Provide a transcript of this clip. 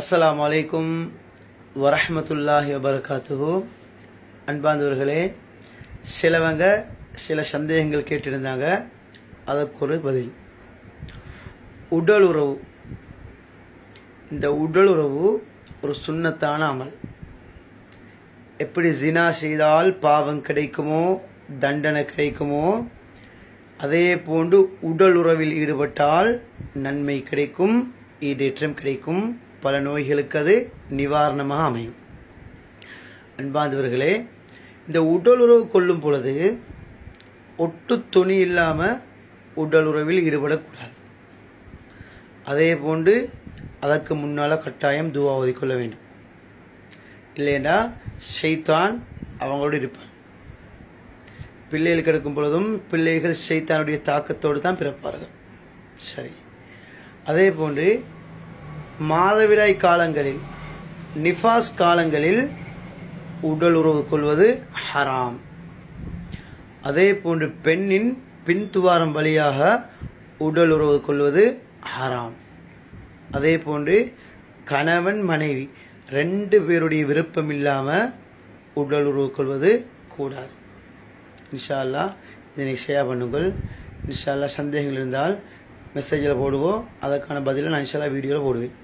அஸ்லாம் வலைக்கும் வரஹ்மத்துல்லாஹி வபரகாத்துஹு. அன்பாந்தவர்களே சிலவங்க சில சந்தேகங்கள் கேட்டிருந்தாங்க. அதற்கு ஒரு பதில். உடல் உறவு இந்த உடல் உறவு ஒரு சுண்ணத்தான அமல். எப்படி ஜினா செய்தால் பாவம் கிடைக்குமோ தண்டனை கிடைக்குமோ அதே போன்று உடல் உறவில் ஈடுபட்டால் நன்மை கிடைக்கும் ஈடேற்றம் கிடைக்கும். பல நோய்களுக்கு அது நிவாரணமாக அமையும். அன்பாந்தவர்களே இந்த உடல் உறவு கொள்ளும் பொழுது ஒட்டு துணி இல்லாமல் உடல் உறவில் ஈடுபடக்கூடாது. அதே போன்று அதற்கு முன்னால் கட்டாயம் துவா ஒதுக்கொள்ள வேண்டும். இல்லைன்னா ஷெய்தான் அவங்களோடு இருப்பான் பிள்ளைகள் கிடக்கும் பொழுதும் பிள்ளைகள் ஷைத்தானுடைய தாக்கத்தோடு தான் பிறப்பார்கள். சரி. அதே போன்று மாதவிடாய் காலங்களில் நிஃபாஸ் காலங்களில் உடல் உறவு கொள்வது ஹராம். அதே போன்று பெண்ணின் பின்துவாரம் வழியாக உடல் உறவு கொள்வது ஹராம். அதே போன்று கணவன் மனைவி ரெண்டு பேருடைய விருப்பம் இல்லாமல் உடல் உறவு கொள்வது கூடாது. இன்ஷா அல்லாஹ் இதனை ஷேர் பண்ணுங்கள். இன்ஷா அல்லாஹ் சந்தேகங்கள் இருந்தால் மெசேஜில் போடுவோம். அதற்கான பதிலை நான் இன்ஷா வீடியோவில் போடுவேன்.